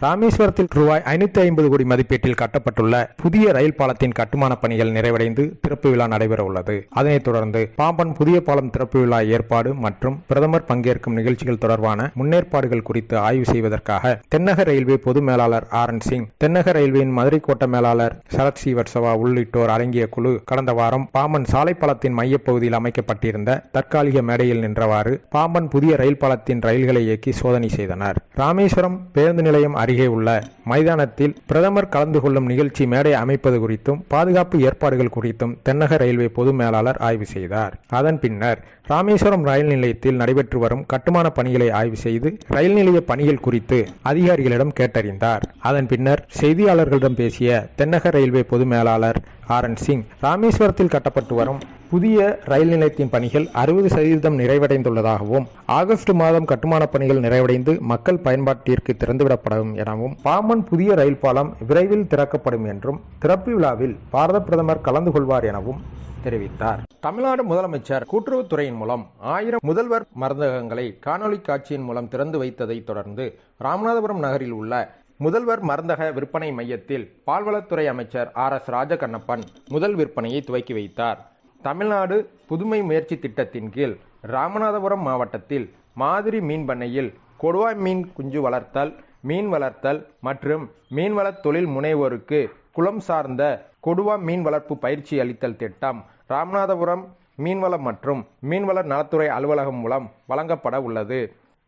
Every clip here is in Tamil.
ராமேஸ்வரத்தில் ரூபாய் ஐநூத்தி ஐம்பது கோடி மதிப்பீட்டில் கட்டப்பட்டுள்ள புதிய ரயில் பாலத்தின் கட்டுமான பணிகள் நிறைவடைந்து திறப்பு விழா நடைபெற உள்ளது அதனைத் தொடர்ந்து பாம்பன் புதிய பாலம் திறப்பு விழா ஏற்பாடு மற்றும் பிரதமர் பங்கேற்கும் நிகழ்ச்சிகள் தொடர்பான முன்னேற்பாடுகள் குறித்து ஆய்வு செய்வதற்காக தென்னக ரயில்வே பொது மேலாளர் ஆர் என் சிங் தென்னக ரயில்வேயின் மதுரை கோட்ட மேலாளர் சரத் ஸ்ரீவத்சவா உள்ளிட்டோர் அடங்கிய குழு கடந்த வாரம் பாம்பன் சாலை பாலத்தின் மையப்பகுதியில் அமைக்கப்பட்டிருந்த தற்காலிக மேடையில் நின்றவாறு பாம்பன் புதிய ரயில் பாலத்தின் ரயில்களை இயக்கி சோதனை செய்தனர். ராமேஸ்வரம் பேருந்து நிலையம் அருகே உள்ள மைதானத்தில் பிரதமர் கலந்து கொள்ளும் நிகழ்ச்சி மேடை அமைப்பது குறித்தும் பாதுகாப்பு ஏற்பாடுகள் குறித்தும் தென்னக ரயில்வே பொது மேலாளர் ஆய்வு செய்தார். அதன் பின்னர் ராமேஸ்வரம் ரயில் நிலையத்தில் நடைபெற்று வரும் கட்டுமான பணிகளை ஆய்வு செய்து ரயில் நிலைய பணிகள் குறித்து அதிகாரிகளிடம் கேட்டறிந்தார். அதன் பின்னர் செய்தியாளர்களிடம் பேசிய தென்னக ரயில்வே பொது மேலாளர் ஆர் என் சிங் ராமேஸ்வரத்தில் கட்டப்பட்டு வரும் புதிய ரயில் நிலையத்தின் பணிகள் அறுபது சதவீதம் நிறைவடைந்துள்ளதாகவும் ஆகஸ்ட் மாதம் கட்டுமான பணிகள் நிறைவடைந்து மக்கள் பயன்பாட்டிற்கு திறந்துவிடப்படும் எனவும் பாம்பன் புதிய ரயில் பாலம் விரைவில் திறக்கப்படும் என்றும் திறப்பு விழாவில் பாரத பிரதமர் கலந்து கொள்வார் எனவும் தெரிவித்தார். தமிழ்நாடு முதலமைச்சர் கூட்டுறவுத்துறையின் மூலம் ஆயிரம் முதல்வர் மருந்தகங்களை காணொலி காட்சியின் மூலம் திறந்து வைத்ததை தொடர்ந்து ராமநாதபுரம் நகரில் உள்ள முதல்வர் மருந்தக விற்பனை மையத்தில் பால்வளத்துறை அமைச்சர் ஆர் எஸ் ராஜகண்ணப்பன் முதல் விற்பனையை துவக்கி வைத்தார். தமிழ்நாடு புதுமை முயற்சி திட்டத்தின் கீழ் ராமநாதபுரம் மாவட்டத்தில் மாதிரி மீன் பண்ணையில் கொடுவாய் மீன் குஞ்சு வளர்த்தல் மீன் வளர்த்தல் மற்றும் மீன்வளத் தொழில் முனைவோருக்கு குளம் சார்ந்த கொடுவா மீன் வளர்ப்பு பயிற்சி அளித்தல் திட்டம் ராமநாதபுரம் மீன்வளம் மற்றும் மீன்வள நலத்துறை அலுவலகம் மூலம் வழங்கப்பட உள்ளது.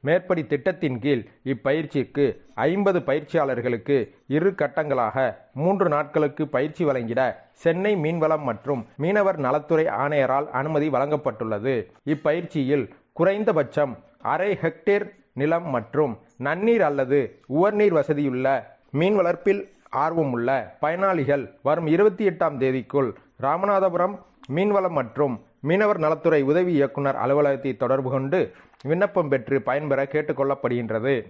மேற்படி திட்டத்தின் கீழ் இப்பயிற்சிக்கு ஐம்பது பயிற்சியாளர்களுக்கு இரு கட்டங்களாக மூன்று நாட்களுக்கு பயிற்சி வழங்கிட சென்னை மீன்வளம் மற்றும் மீனவர் நலத்துறை ஆணையரால் அனுமதி வழங்கப்பட்டுள்ளது. இப்பயிற்சியில் குறைந்தபட்சம் அரை ஹெக்டேர் நிலம் மற்றும் நன்னீர் அல்லது உவர்நீர் வசதியுள்ள மீன் வளர்ப்பில் ஆர்வமுள்ள பயனாளிகள் வரும் இருபத்தி எட்டாம் தேதிக்குள் ராமநாதபுரம் மீன்வளம் மற்றும் மீனவர் நலத்துறை உதவி இயக்குனர் அலுவலகத்தை தொடர்பு கொண்டு விண்ணப்பம் பெற்று பயன்பெற கேட்டுக்கொள்ளப்படுகின்றது.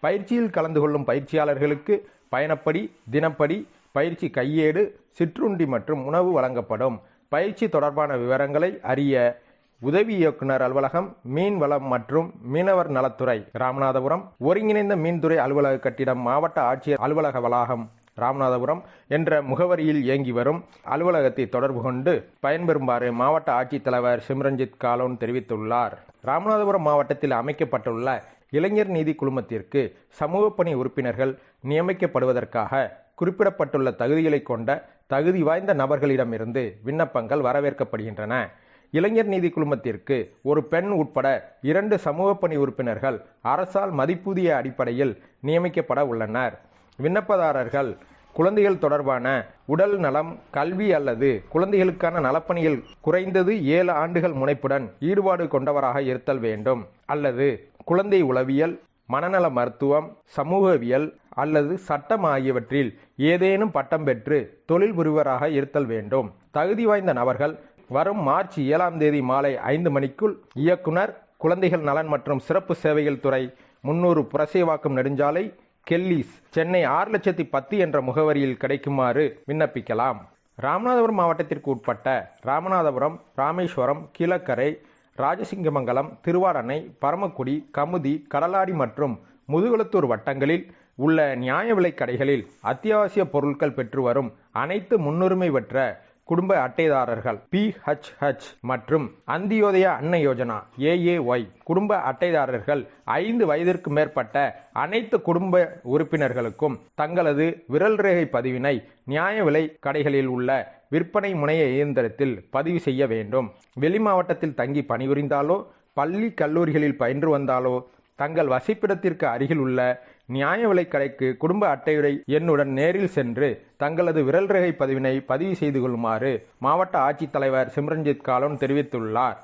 பயிற்சியில் கலந்து கொள்ளும் பயிற்சியாளர்களுக்கு பயணப்படி தினப்படி பயிற்சி கையேடு சிற்றுண்டி மற்றும் உணவு வழங்கப்படும். பயிற்சி தொடர்பான விவரங்களை அறிய உதவி இயக்குனர் அலுவலகம் மீன்வளம் மற்றும் மீனவர் நலத்துறை ராமநாதபுரம். ஒருங்கிணைந்த மீன்துறை அலுவலக கட்டிடம் மாவட்ட ஆட்சியர் அலுவலக வளாகம். ராமநாதபுரம் என்ற முகவரியில் இயங்கி வரும் அலுவலகத்தை தொடர்பு கொண்டு பயன்பெறுமாறு மாவட்ட ஆட்சித்தலைவர் சிம்ரஞ்சித் காலோன் தெரிவித்துள்ளார். ராமநாதபுரம் மாவட்டத்தில் அமைக்கப்பட்டுள்ள இளைஞர் நீதி குழுமத்திற்கு சமூக பணி உறுப்பினர்கள் நியமிக்கப்படுவதற்காக குறிப்பிடப்பட்டுள்ள தகுதிகளை கொண்ட தகுதி வாய்ந்த நபர்களிடமிருந்து விண்ணப்பங்கள் வரவேற்கப்படுகின்றன. இளைஞர் நீதி குழுமத்திற்கு ஒரு பெண் உட்பட இரண்டு சமூக பணி உறுப்பினர்கள் அரசால் மதிப்பூதிய அடிப்படையில் நியமிக்கப்பட உள்ளனர். விண்ணப்பதாரர்கள் குழந்தைகள் தொடர்பான உடல் நலம் கல்வி அல்லது குழந்தைகளுக்கான நலப்பணியில் குறைந்தது ஏழு ஆண்டுகள் முனைப்புடன் ஈடுபாடு கொண்டவராக இருத்தல் வேண்டும். அல்லது குழந்தை உளவியல் மனநல மருத்துவம் சமூகவியல் அல்லது சட்டம் ஆகியவற்றில் ஏதேனும் பட்டம் பெற்று தொழில் புரிவராக இருத்தல் வேண்டும். தகுதி வாய்ந்த நபர்கள் வரும் மார்ச் ஏழாம் தேதி மாலை ஐந்து மணிக்குள் இயக்குனர் குழந்தைகள் நலன் மற்றும் சிறப்பு சேவைகள் துறை முன்னூறு புரசேவாக்கம் நெடுஞ்சாலை கெல்லிஸ் சென்னை ஆறு லட்சத்தி பத்து என்ற முகவரியில் கிடைக்குமாறு விண்ணப்பிக்கலாம். ராமநாதபுரம் மாவட்டத்திற்கு உட்பட்ட ராமநாதபுரம் ராமேஸ்வரம் கீழக்கரை ராஜசிங்கமங்கலம் திருவாரணை பரமக்குடி கமுதி கடலாடி மற்றும் முதுகுளத்தூர் வட்டங்களில் உள்ள நியாய விலைக் கடைகளில் அத்தியாவசிய பொருட்கள் பெற்று வரும் அனைத்து முன்னுரிமை பெற்ற குடும்ப அட்டைதாரர்கள் பிஹெச்ஹெச் மற்றும் அந்தியோதய அன்ன யோஜனா ஏஏஒய் குடும்ப அட்டைதாரர்கள் ஐந்து வயதிற்கு மேற்பட்ட அனைத்து குடும்ப உறுப்பினர்களுக்கும் தங்களது விரல் ரேகை பதிவினை நியாய விலை கடைகளில் உள்ள விற்பனை முனைய இயந்திரத்தில் பதிவு செய்ய வேண்டும். வெளி மாவட்டத்தில் தங்கி பணிபுரிந்தாலோ பள்ளி கல்லூரிகளில் பயின்று வந்தாலோ தங்கள் வசிப்பிடத்திற்கு அருகில் உள்ள நியாய விலைக் கடைக்கு குடும்ப அட்டையுறை எண்ணுடன் நேரில் சென்று தங்களது விரல் ரேகை பதிவினை பதிவு செய்து கொள்ளுமாறு மாவட்ட ஆட்சித்தலைவர் சிம்ரன்ஜித் காலோன் தெரிவித்துள்ளார்.